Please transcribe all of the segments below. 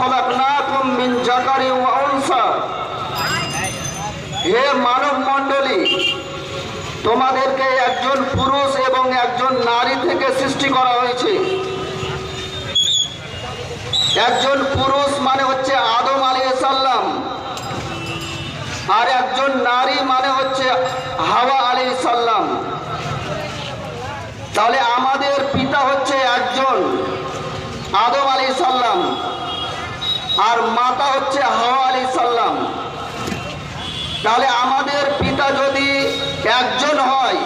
খলাকনাকুম মিন যাকারি ওয়া হে মানব মণ্ডলী, তোমাদেরকে একজন পুরুষ এবং একজন নারী থেকে সৃষ্টি করা হয়েছে। একজন পুরুষ মানে হচ্ছে আদম আলী সাল্লাম আর একজন নারী মানে হচ্ছে হাওয়া আলী সাল্লাম তাহলে আমাদের পিতা হচ্ছে একজন, আদম আর মাতা হচ্ছে হাওয়া আলী সাল্লাম। তাহলে আমাদের পিতা যদি একজন হয়,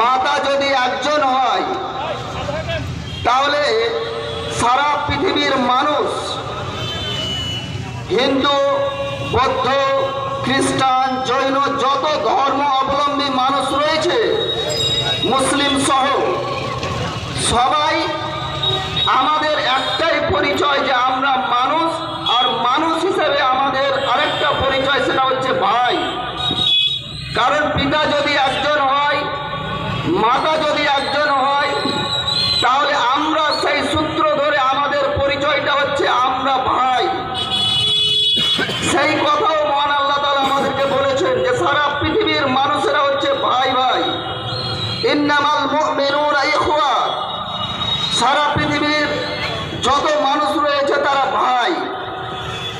মাতা যদি একজন হয়, তাহলে সারা পৃথিবীর মানুষ হিন্দু, বৌদ্ধ, খ্রিস্টান, জৈন, যত ধর্ম অবলম্বী মানুষ রয়েছে, মুসলিম সহ, সবাই আমাদের একটাই পরিচয় যে আমরা মানুষ, আর মানুষ হিসেবে আমাদের আরেকটা পরিচয় সেটা হচ্ছে ভাই। কারণ পিতা যদি একজন হয়, মাতা যদি একজন হয়, তাহলে আমরা সেই সূত্র ধরে আমাদের পরিচয়টা হচ্ছে আমরা ভাই। সেই কথাও মহান আল্লাহ তালা আমাদেরকে বলেছেন যে সারা পৃথিবীর মানুষেরা হচ্ছে ভাই ভাই। ইন্নামাল ইখওয়া। সারা পৃথিবীর যত মানুষ রয়েছে তারা ভাই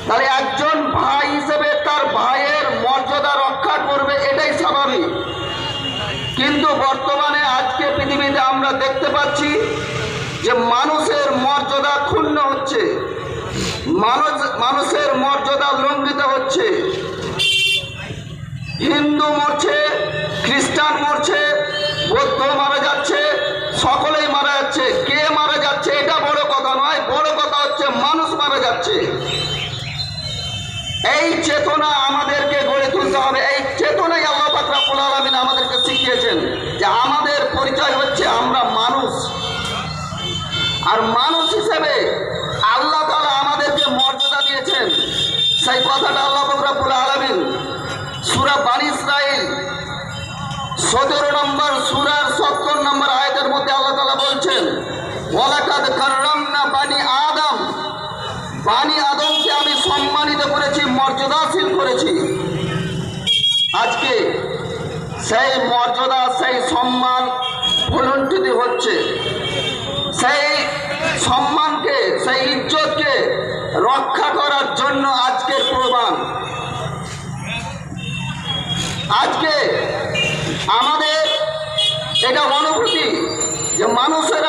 তাহলে একজন ভাই হিসেবে তার ভাইয়ের মর্যাদা রক্ষা করবে, এটাই স্বাভাবিক। কিন্তু বর্তমানে আজকে পৃথিবীতে আমরা দেখতে পাচ্ছি যে মানুষের মর্যাদা ক্ষুণ্ণ হচ্ছে। মানুষ, মানুষের মর্যাদা লঙ্ঘিত হচ্ছে। হিন্দু মরছে, খ্রিস্টান মরছে, বৌদ্ধ মারা যাচ্ছে, সকলেই মারা যাচ্ছে। কে মারা যাচ্ছে, এটা বড় কথা নয়, বড় কথা হচ্ছে মানুষ মারা যাচ্ছে। এই চেতনা আমাদেরকে গড়ে তুলতে হবে। এই চেতনাই আল্লাহ পাকরাবুল আলমিন আমাদেরকে শিখিয়েছেন যে আমাদের পরিচয় হচ্ছে আমরা মানুষ। আর মানুষ হিসেবে আল্লাহ তালা আমাদেরকে মর্যাদা দিয়েছেন। সেই কথাটা আল্লাহ ফকরাবুল আলমিন সুরা বানি ইসরাইল সতেরো নম্বর সুরার সত্তর নম্বর আয়াতের মধ্যে আল্লাহ তালা বলছেন, ওয়ালাকাদ কাররামনা বানি আদম। বানি আদমকে আমি সম্মানিত করেছি মর্যাদাশীল করেছি। আজকে সেই মর্যাদা, সেই সম্মান ভুলুণ্ঠিত হচ্ছে। সেই সম্মানকে, সেই ইজ্জতকে রক্ষা করার জন্য আজকের প্রমাণ। আজকে আমাদের এটা অনুভূতি যে মানুষেরা